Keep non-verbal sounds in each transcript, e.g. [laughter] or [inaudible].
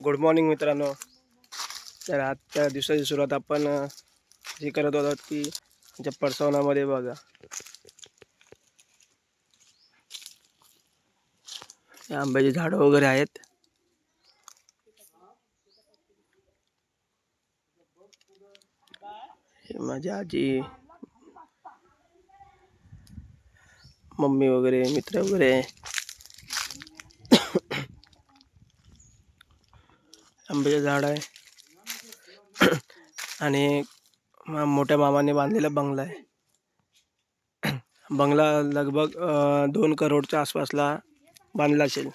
Good morning मित्रांनो. तर आजच्या दिवसाची सुरुवात आपण जी करत होतो की आमच्या परसवनामध्ये बघा. हे आंब्याची झाडं आजी, मम्मी वगैरे, मित्र वगैरे. आंब्याचे झाड आहे. [clears throat] आणि मोठ्या मामाने बांधलेला बंगला आहे. [clears throat] बंगला लगभग दोन करोडच्या आसपासला बांधला असेल.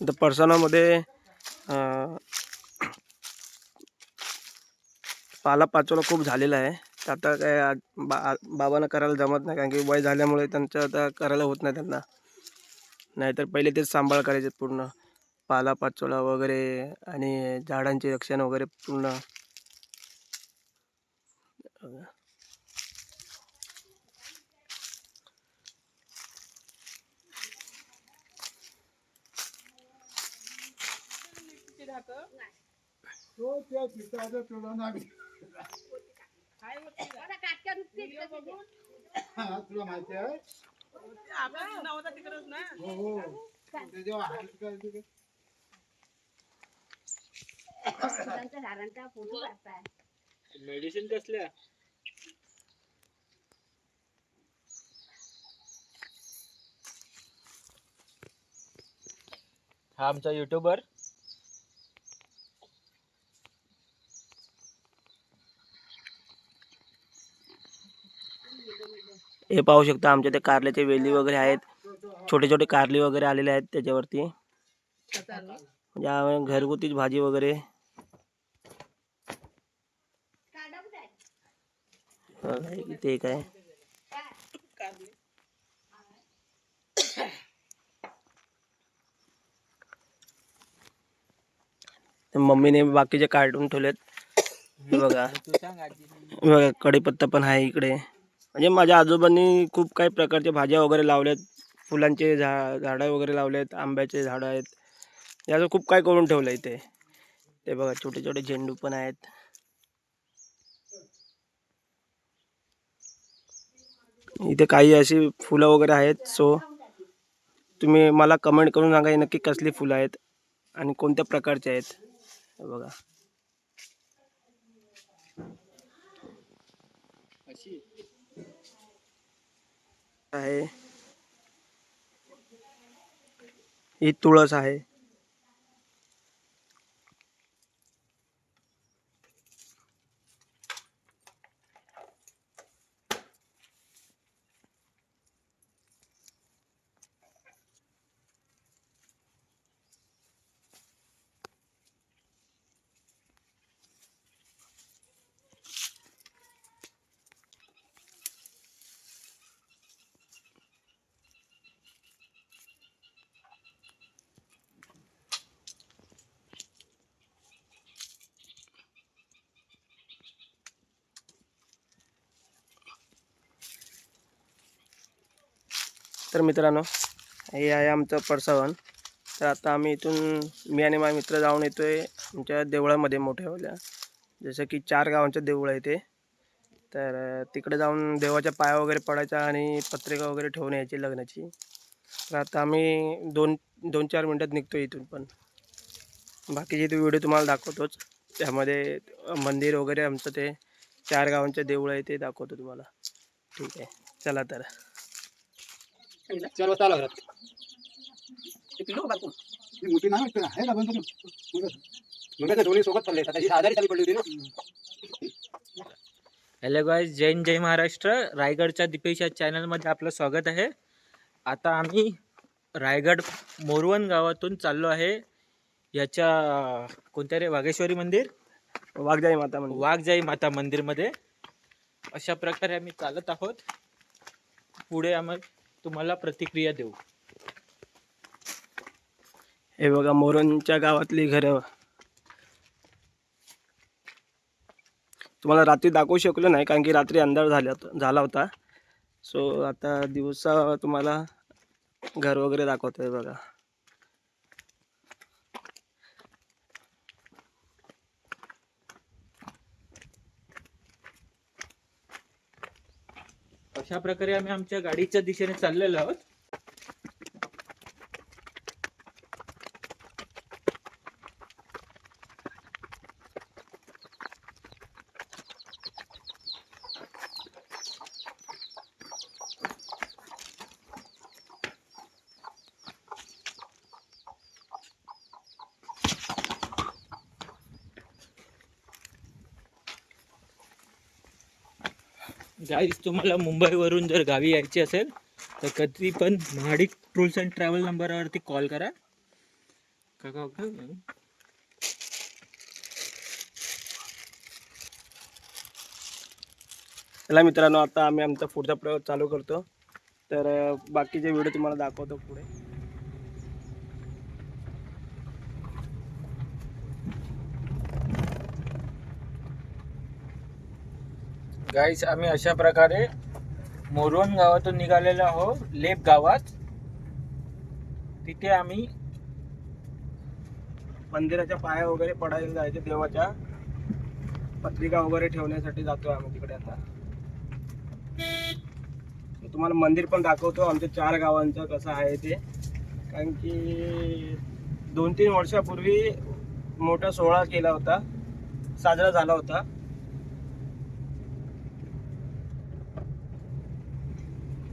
तर परसानामध्ये अ, पाला पाचोला खूप झालेला आहे. तर आता काय बा बाबांना करायला जमत नाही कारण की वय झाल्यामुळे त्यांचं आता करायला होत नाही त्यांना. नाहीतर पहिले तेच सांभाळ करायचे पूर्ण. पाला पाचोळा वगैरे आणि झाडांचे रक्षण वगैरे पूर्ण. तुला माहिती आहे? हो हो. ते जेव्हा हात करायचे ते- फुलांच्या झाडांचा फोटो काढताय मेडिसिन कसल्या? हा आमचा युट्यूबर हे पाहू शकता आमच्या ते कारल्याचे वेली वगैरे आहेत. छोटे छोटे कारली वगैरे आलेले आहेत त्याच्यावरती. म्हणजे घरगुतीच भाजी वगैरे. ते इथे एक आहे. मम्मीने बाकीचे कार्टून ठेवलेत. बघा. बघा कढीपत्ता पण आहे इकडे. म्हणजे माझ्या आजोबांनी खूप काही प्रकारच्या भाज्या वगैरे लावल्यात फुलांचे झा झाडं वगैरे लावलेत आंब्याचे झाडं आहेत. याचं खूप काय करून ठेवलं इथे. ते बघा छोटे छोटे झेंडू पण आहेत. इथे काही अशी फुलं वगैरे आहेत. सो तुम्ही मला कमेंट करून सांगा हे नक्की कसली फुलं आहेत आणि कोणत्या प्रकारचे आहेत. हे बघा. आहे. ही तुळस आहे. तर मित्रांनो हे आहे आमचं परसावन तर आता आम्ही इथून मी आणि माझे मित्र जाऊन येतो आहे आमच्या देवळामध्ये मोठ्यावाल्या. जसं की चार गावांचं देऊळ आहे ते. तर तिकडे जाऊन देवाच्या पाया वगैरे पडायचा आणि पत्रिका वगैरे ठेवून यायची लग्नाची. तर आता आम्ही दोन दोन चार मिनटात निघतो इथून पण. बाकीचे ते व्हिडिओ तुम्हाला दाखवतोच. त्यामध्ये मंदिर वगैरे आमचं ते चार गावांचं देऊळ आहे ते दाखवतो तुम्हाला. ठीक आहे. चला तर. चार वाजता आला घरात. ती मोठी नाही वाटतं ना. आहे ना बंद करून. मग दोन्ही सोबत चालले. आता ही आजारी खाली पडली होती ना. हॅलो गाईज जैन जय महाराष्ट्र. रायगडच्या दिपेश या चॅनलमध्ये आपलं स्वागत आहे. आता आम्ही रायगड मोरवण गावातून चाललो आहे. याच्या कोणत्या रे? वाघेश्वरी मंदिर? वाघजाई माता म्हणजे वाघजाई माता मंदिरमध्ये. अशा प्रकारे आम्ही चालत आहोत. पुढे आम्ही तुम्हाला प्रतिक्रिया देऊ. हे बघा मोरणच्या गावातली घरं. तुम्हाला रात्री दाखवू शकलो नाही कारण की रात्री अंधार झाला झाला होता. सो आता दिवसा तुम्हाला घर वगैरे दाखवतोय बघा. अशा प्रकारे आम्ही आमच्या गाडीच्या दिशेने चाललेलो आहोत. गाईज तुम्हाला मुंबईवरून जर गावी यायची असेल तर कधी पण महाडिक टूर्स अँड ट्रॅव्हल नंबरवरती कॉल करा. काका चला मित्रांनो आता आम्ही आमचा पुढचा प्रयोग चालू करतो. तर बाकीचे व्हिडिओ तुम्हाला दाखवतो पुढे. गाईस आम्ही अशा प्रकारे मोरवण गावातून निघालेलो आहो लेप गावात. तिथे आम्ही मंदिराच्या पाया वगैरे पडायला जायचे देवाच्या पत्रिका वगैरे ठेवण्यासाठी जातो आम्ही तिकडे आता. तुम्हाला मंदिर पण दाखवतो आमच्या चार गावांचं कसं आहे ते. कारण की दोन तीन वर्षापूर्वी मोठा सोहळा केला होता साजरा झाला होता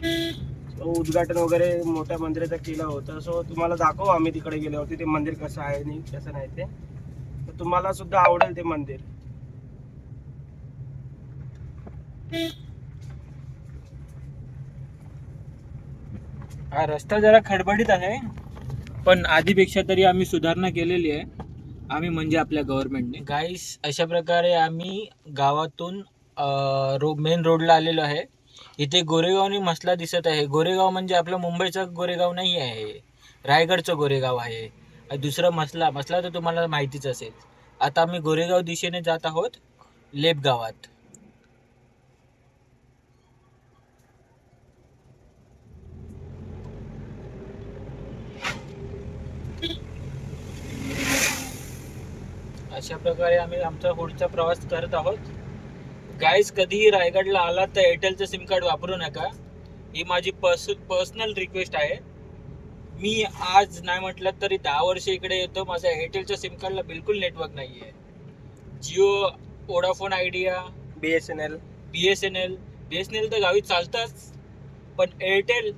तो उद्घाटन वगैरे मोठ्या मंदिराचं केलं होतं. सो तुम्हाला दाखवू आम्ही तिकडे गेल्यावरती ते मंदिर कसं आहे आणि कसं नाही ते. तर तुम्हाला सुद्धा आवडेल ते मंदिर. हा रस्ता जरा खडबडीत आहे पण आधीपेक्षा तरी आम्ही सुधारणा केलेली आहे. आम्ही म्हणजे आपल्या गव्हर्नमेंटने गाईस अशा प्रकारे आम्ही गावातून रो मेन रोडला आलेलो आहे. इथे गोरेगावनी मसला दिसत आहे. गोरेगाव म्हणजे आपलं मुंबईचं गोरेगाव नाही आहे. रायगडचं गोरेगाव आहे. दुसरा दुसरं मसला मसला तर तुम्हाला माहितीच असेल. आता आम्ही गोरेगाव दिशेने जात आहोत लेप गावात अशा प्रकारे आम्ही आमचा पुढचा प्रवास करत आहोत. गाईज कधीही रायगडला आलात तर एअरटेलचं सिम कार्ड वापरू नका. ही माझी पर्स पर्सनल रिक्वेस्ट आहे. मी आज नाही म्हटलं तरी दहा वर्ष इकडे येतो. माझ्या एअरटेलच्या सिम कार्डला बिलकुल नेटवर्क नाही आहे Jio Vodafone Idea B S N L B S N L B S N L तर गावी चालतंच. पण एअरटेल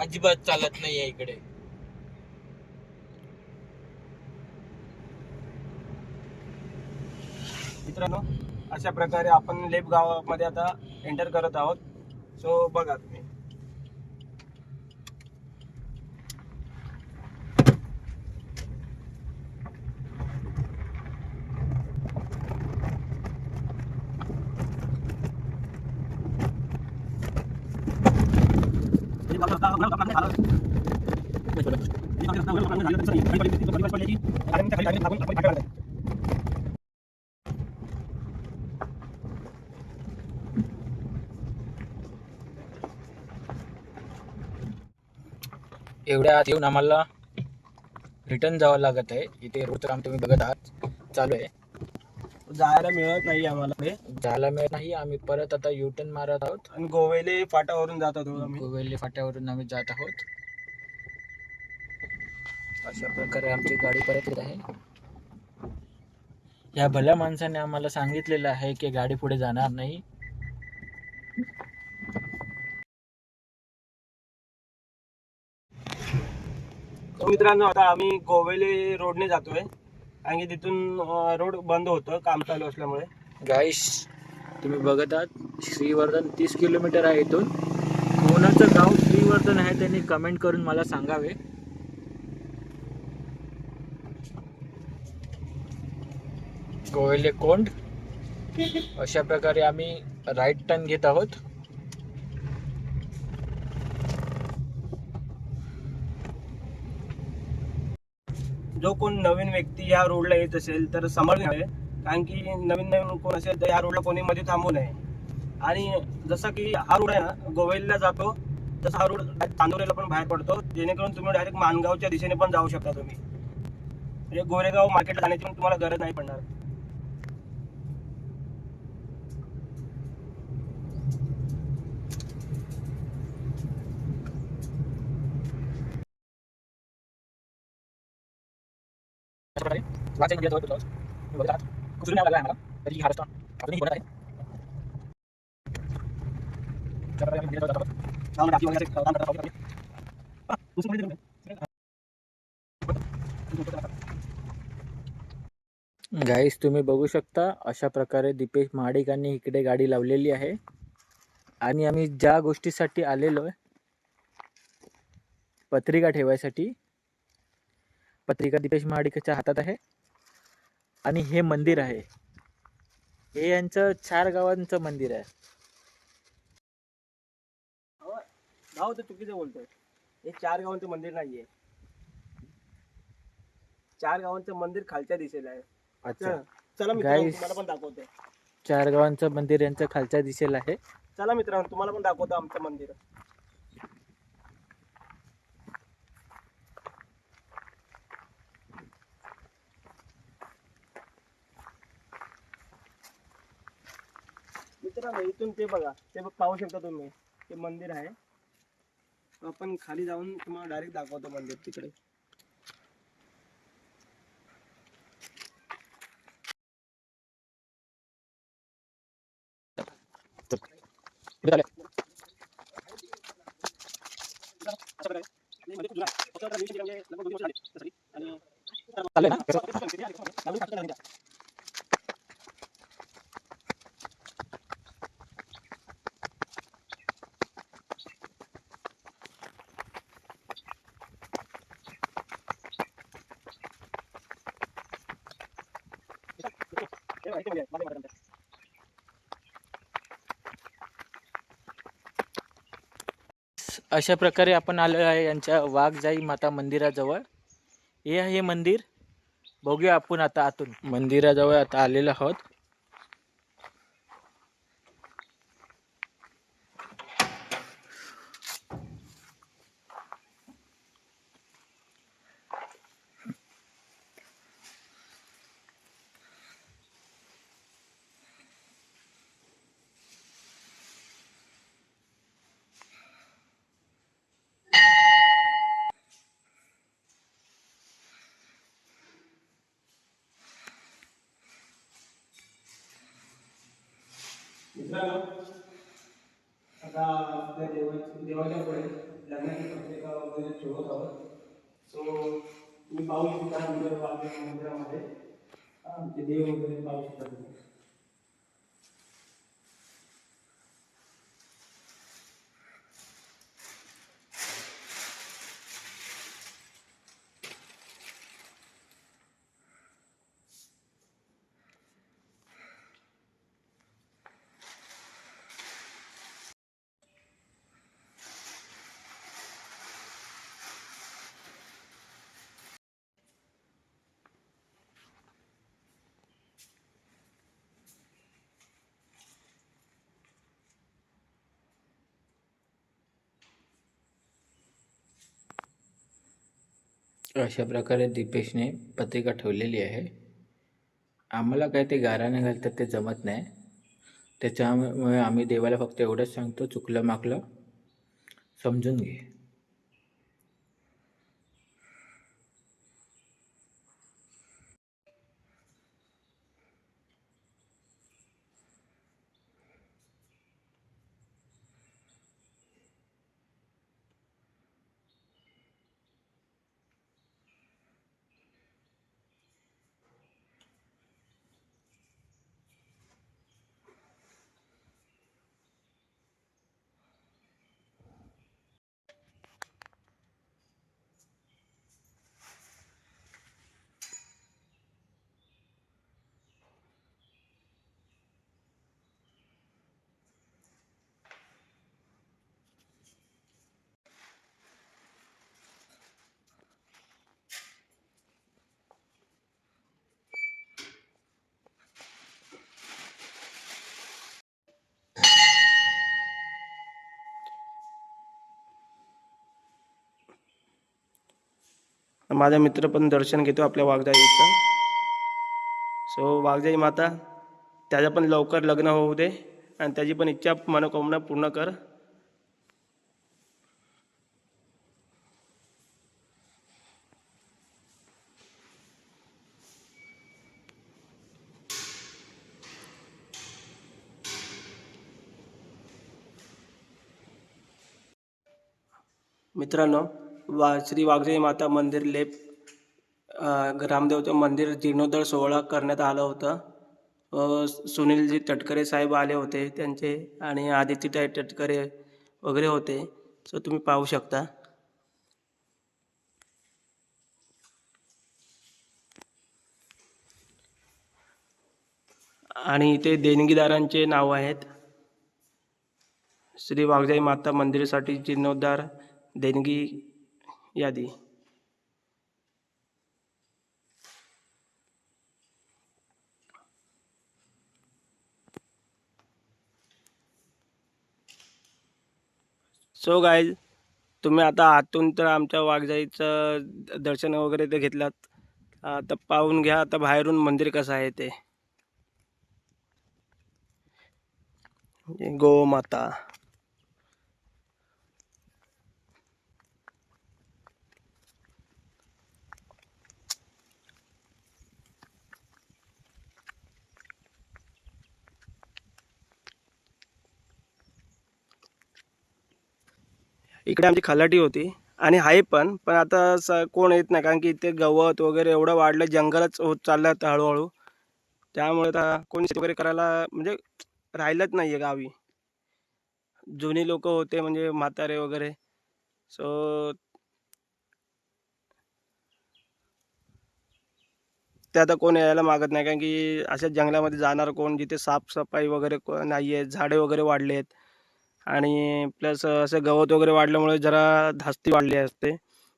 अजिबात चालत नाही आहे इकडे. मित्रांनो अशा प्रकारे आपण लेप गावामध्ये आता एंटर करत आहोत. सो बघा तुम्ही. एवढ्या आत येऊन आम्हाला रिटर्न जावं लागत आहे. इथे रोडचं काम तुम्ही बघत आहात. चालू आहे. जायला मिळत नाही आम्हाला ते. जायला मिळत नाही. आम्ही परत आता युटर्न मारत आहोत. आणि गोवेले फाटावरून जात होतो आम्ही. गोवेली फाट्यावरून आम्ही जात आहोत. अशा प्रकारे आमची गाडी परत येत आहे. या भल्या माणसाने आम्हाला सांगितलेलं आहे की गाडी पुढे जाणार नाही. मित्रांनो आता आम्ही गोवेले रोडने जातोय. आणि तिथून रोड बंद होतं काम चालू असल्यामुळे. गाईश तुम्ही बघत आहात श्रीवर्धन तीस किलोमीटर आहे इथून. कोणाचं गाव श्रीवर्धन आहे त्यांनी कमेंट करून मला सांगावे. गोवेले कोंड. अशा प्रकारे आम्ही राईट टर्न घेत आहोत. जो कोण नवीन व्यक्ती या रोडला येत असेल तर समोर घ्यावे. कारण की नवीन नवीन कोण असेल तर या रोडला कोणी मध्ये थांबू नये. आणि जसं की हा रोड आहे ना गोवेलला जातो तसा हा रोड चांदोरीला पण बाहेर पडतो. जेणेकरून तुम्ही डायरेक्ट मानगावच्या दिशेने पण जाऊ शकता तुम्ही. म्हणजे गोरेगाव मार्केटला जाण्याची पण तुम्हाला गरज नाही पडणार. वाचाई नदिया जोधपुर लॉज बहुत रात कुछ में लगा रहा है मेरे जाता नाम राखी वगैरह से काम करता हूँ तुम्ही बघू शकता, अशा प्रकारे दीपेश महाडिकांनी इकडे गाडी लावलेली आहे. आणि आम्ही ज्या गोष्टीसाठी आलेलो आहे पत्रिका ठेवायसाठी, पत्रिका दीपेश महाडिकाच्या हातात आहे. आणि हे मंदिर आहे. हे यांचं चार गावांचं मंदिर आहे. भाऊ तर चुकीचं बोलतोय. हे चार गावांचं मंदिर नाहीये. चार गावांचं मंदिर खालच्या दिशेला आहे. अच्छा. चला मित्रांनो Guys. तुम्हाला पण दाखवते. चार गावांचं मंदिर यांचं खालच्या दिशेला आहे. चला मित्रांनो तुम्हाला पण दाखवतो आमचं मंदिर. मित्रांनो इथून ते बघा ते बघ पाहू शकता तुम्ही. ते मंदिर आहे. आपण खाली जाऊन तुम्हाला डायरेक्ट दाखवतो मंदिर तिकडे. अशा प्रकारे आपण आलो आहे यांच्या वाघजाई माता मंदिराजवळ. हे आहे मंदिर. बघूया आपण आता आतून. मंदिराजवळ आता आलेलो आहोत मित्रांनो आता आपल्या देवा देवाच्या पुढे लग्नाची पत्रिका वगैरे ठेवत आहोत सो तुम्ही पाहू शकता मंदिर आपल्या मंदिरामध्ये आमचे देव वगैरे पाहू अशा प्रकारे दीपेशने पत्रिका ठेवलेली आहे. आम्हाला काय ते गाराने घालतात ते जमत नाही. त्याच्यामुळे आम्ही देवाला फक्त एवढंच सांगतो चुकलं माकलं समजून घे. माझा मित्र पण दर्शन घेतो आपल्या वाघजाईचं. सो वाघजाई माता त्याचं पण लवकर लग्न होऊ दे आणि त्याची पण इच्छा मनोकामना पूर्ण कर. मित्रांनो वा श्री वाघजाई माता मंदिर लेप रामदेवचं मंदिर जीर्णोद्धार सोहळा करण्यात आलं होतं. सुनीलजी तटकरे साहेब आले होते त्यांचे आणि आदित्यताई तटकरे वगैरे होते. सो तुम्ही पाहू शकता. आणि इथे देणगीदारांचे नाव आहेत. श्री वाघजाई माता मंदिरासाठी जीर्णोद्धार देणगी यादी. सो गाय तुम्ही आता आतून तर आमच्या वाघजाईचं दर्शन वगैरे ते घेतलात. आता पाहून घ्या आता बाहेरून मंदिर कसं आहे ते. गोमाता इकडे आमची खलाटी होती आणि आहे पण पण आता स कोण येत नाही कारण की इथे गवत वगैरे एवढं वाढलं जंगलच होत चाललं आता हळूहळू. त्यामुळे आता कोणी शेती वगैरे करायला म्हणजे राहिलंच नाही आहे गावी. जुनी लोक होते म्हणजे म्हातारे वगैरे. सो ते आता कोण यायला मागत नाही कारण की अशा जंगलामध्ये जाणार कोण जिथे साफसफाई वगैरे को- नाही आहे झाडे वगैरे वाढले आहेत आणि प्लस असं गवत वगैरे वाढल्यामुळे जरा धास्ती वाढली असते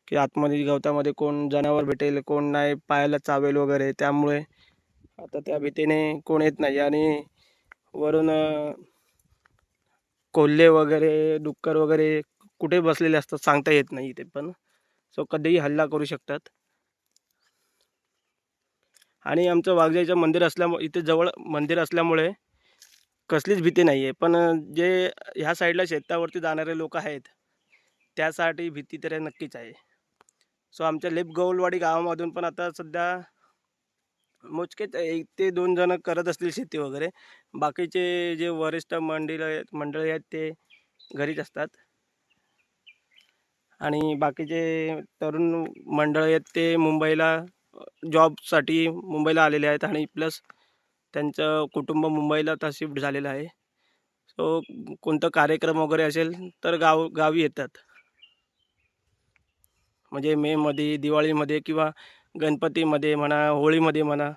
की आतमध्ये गवतामध्ये कोण जनावर भेटेल कोण नाही पायाला चावेल वगैरे त्यामुळे आता त्या भीतीने कोण येत नाही. आणि वरून कोल्हे वगैरे डुक्कर वगैरे कुठे बसलेले असतात सांगता येत नाही इथे पण. सो कधीही हल्ला करू शकतात. आणि आमचं वाघजाईचं मंदिर असल्यामुळे इथे जवळ मंदिर असल्यामुळे कसलीच भीती नाही आहे पण जे ह्या साईडला शेतावरती जाणारे लोक आहेत त्यासाठी भीती तर नक्कीच आहे. सो आमच्या लेप गौलवाडी गावामधून पण आता सध्या मोजकेच एक ते दोन जण करत असतील शेती वगैरे. बाकीचे जे वरिष्ठ मंडळी आहेत मंडळी आहेत ते घरीच असतात. आणि बाकीचे तरुण मंडळी आहेत ते मुंबईला जॉबसाठी मुंबईला आलेले आहेत आणि प्लस त्यांचं कुटुंब मुंबईला आता शिफ्ट झालेलं आहे. सो कोणतं कार्यक्रम वगैरे असेल तर गाव गावी येतात. म्हणजे मेमध्ये दिवाळीमध्ये किंवा गणपतीमध्ये म्हणा होळीमध्ये म्हणा.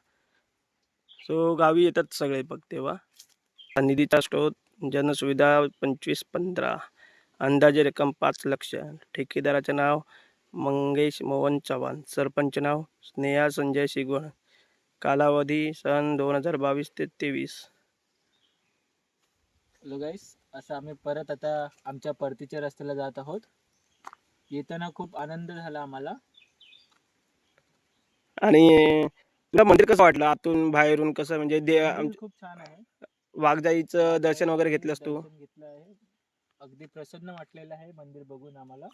सो गावी येतात सगळे बघ तेव्हा. निधीचा स्रोत जनसुविधा पंचवीस पंधरा. अंदाजे रक्कम पाच लक्ष. ठेकेदाराचं नाव मंगेश मोहन चव्हाण. सरपंच नाव स्नेहा संजय शिगवण. कालावधी सन दोन हजार बावीस ते तेवीस. हॅलो गाईस असं आम्ही परत आता आमच्या परतीच्या रस्त्याला जात आहोत. येताना खूप आनंद झाला आम्हाला. आणि तुला मंदिर कसं वाटलं? आतून बाहेरून कसं? म्हणजे दे आम- मंदिर खूप छान आहे. वाघजाईचं दर्शन वगैरे घेतलंस तू दर्शन घेतलं आहे. अगदी प्रसन्न वाटलेलं आहे मंदिर बघून आम्हाला.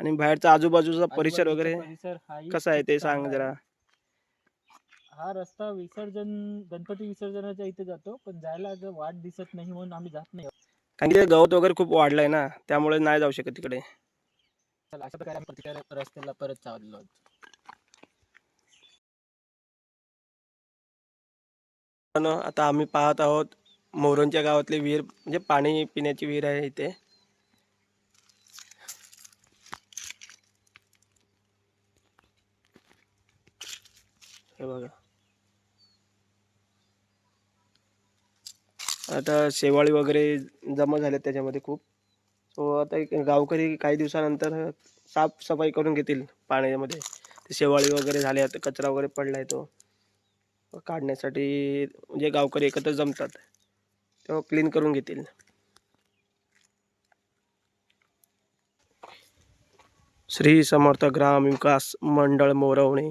आणि बाहेरचा आजूबाजूचा परिसर आजूबाजूचा वगैरे परिसर हाही कसा आहे खूप ते चांगला सांग आहे. हा रस्ता विसर्जन गणपती विसर्जनाच्या इथे जातो पण जायला वाट दिसत नाही म्हणून आम्ही जात नाही. कारण की ते गवत वगैरे खूप वाढलंय ना त्यामुळे नाही जाऊ शकत तिकडे. चला अशा प्रकारे आम्ही रस्त्याला परत चाललो आहोत. पण आता आम्ही पाहत आहोत मोरणच्या गावातली विहीर म्हणजे पाणी पिण्याची विहीर आहे इथे. हे बघा. आता शेवाळी वगैरे जमा झाल्यात त्याच्यामध्ये खूप. सो आता एक गावकरी काही दिवसानंतर साफसफाई करून घेतील पाण्यामध्ये. ते शेवाळी वगैरे झाले आता कचरा वगैरे पडला आहे तो. काढण्यासाठी म्हणजे गावकरी एकत्र जमतात तेव्हा क्लीन करून घेतील. श्री समर्थ ग्राम विकास मंडळ मोरवणे.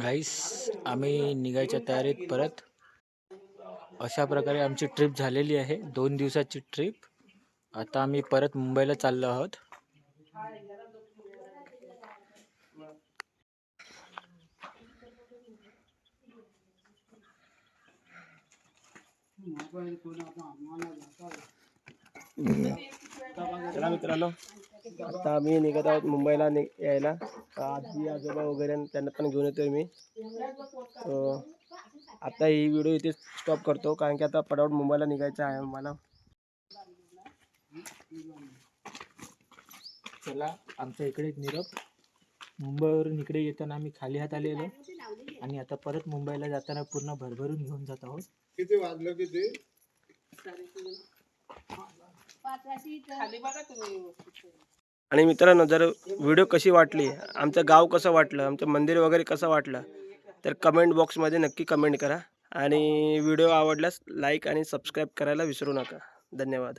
गाईस आम्ही निघायच्या तयारीत परत. अशा प्रकारे आमची ट्रिप झालेली आहे. दोन दिवसाची ट्रिप आता आम्ही परत मुंबईला चाललो आहोत. चला मित्रांनो आता आम्ही निघत आहोत मुंबईला नि यायला. आजी आजोबा वगैरे त्यांना पण घेऊन येतोय मी. आता ही व्हिडिओ इथे स्टॉप करतो कारण की आता पटापट मुंबईला निघायचं आहे मला चला आमच्या इकडे एक निरोप. मुंबईवरून इकडे येताना आम्ही खाली हात आलेलो. आणि आता परत मुंबईला जाताना पूर्ण भरभरून घेऊन जात आहोत. किती वाजलं किती? आणि मित्रांनो जर व्हिडिओ कशी वाटली आमचं गाव कसं वाटलं आमचं मंदिर वगैरे कसं वाटलं तर कमेंट बॉक्समध्ये नक्की कमेंट करा. आणि व्हिडिओ आवडल्यास लाईक आणि सबस्क्राईब करायला विसरू नका. धन्यवाद.